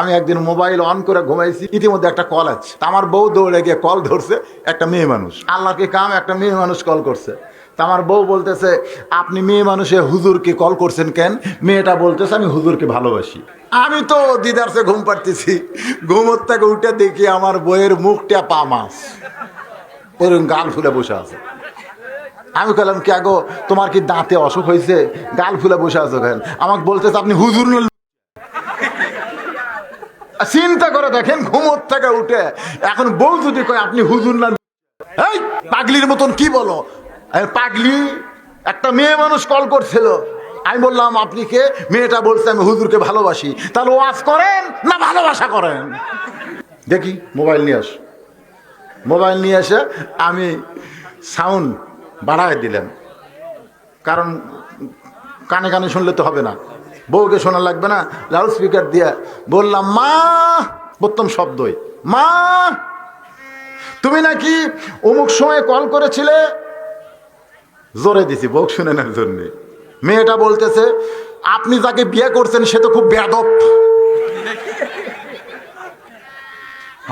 আমি একদিন mobile on করে ঘুমাইছি, ইতিমধ্যে একটা কল আছে। আমার বউ দৌড়ে গিয়ে কল ধরছে, একটা মেয়ে মানুষ। আল্লাহকে কাম? একটা মেয়ে মানুষ কল করছে। আমার বউ বলতেছে, আপনি মেয়ে মানুষে হুজুরকে কল করছেন কেন? মেয়েটা বলতেছে, আমি হুজুরকে ভালোবাসি। আমি তো দিদারসে ঘুম পাড়তেছি। ঘুমোর থেকে উঠে দেখি আমার বইয়ের মুখটা পা মাছ এরকম গাল ফুলে বসে আছে। আমি বললাম কে গো তোমার কি দাঁতে অসুখ হয়েছে গাল ফুলে বসে আছো কেন? আমাকে বলতেছে, আপনি হুজুর চিন্তা করে দেখেন, ঘুমোর থেকে উঠে। এখন বউ যদি কয়, আপনি হুজুর না? এই, পাগলির মতন কি বলো? পাগলি, একটা মেয়ে মানুষ কল করছিল। আমি বললাম, আপনি কে? মেয়েটা বলছে, আমি হুজুরকে ভালোবাসি। তাহলে ওয়াজ করেন না ভালোবাসা করেন? দেখি, মোবাইল নিয়ে আস। মোবাইল নিয়ে এসে আমি সাউন্ড বাড়ায় দিলাম। কারণ কানে কানে শুনলে তো হবে না। বউকে শোনা লাগবে না, লাউড স্পিকার দিয়ে বললাম, মা! প্রথম শব্দই, মা! তুমি নাকি অমুক সময় কল করেছিলে? জোরে দিছি বউ শুনে নেওয়ার জন্য। মেয়েটা বলতেছে, আপনি যাকে বিয়ে করছেন, সে তো খুব বেদব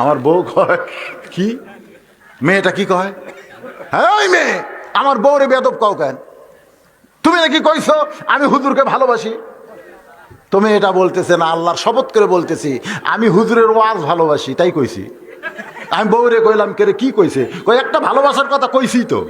আমার বউ কয়, কি? মেয়েটা কি কয় হ্যাঁ ওই মেয়ে, আমার বউরে বেদব কাউ কেন? তুমি নাকি কইছো, আমি হুজুরকে ভালোবাসি। তুমি এটা বলতেছে না, আল্লাহর শপথ করে বলতেছি। আমি হুজুরের ওয়াজ ভালোবাসি, তাই কইছি। আমি বউরে কইলাম কে রে কি কইছে? কই, একটা ভালোবাসার কথা কইছি তো।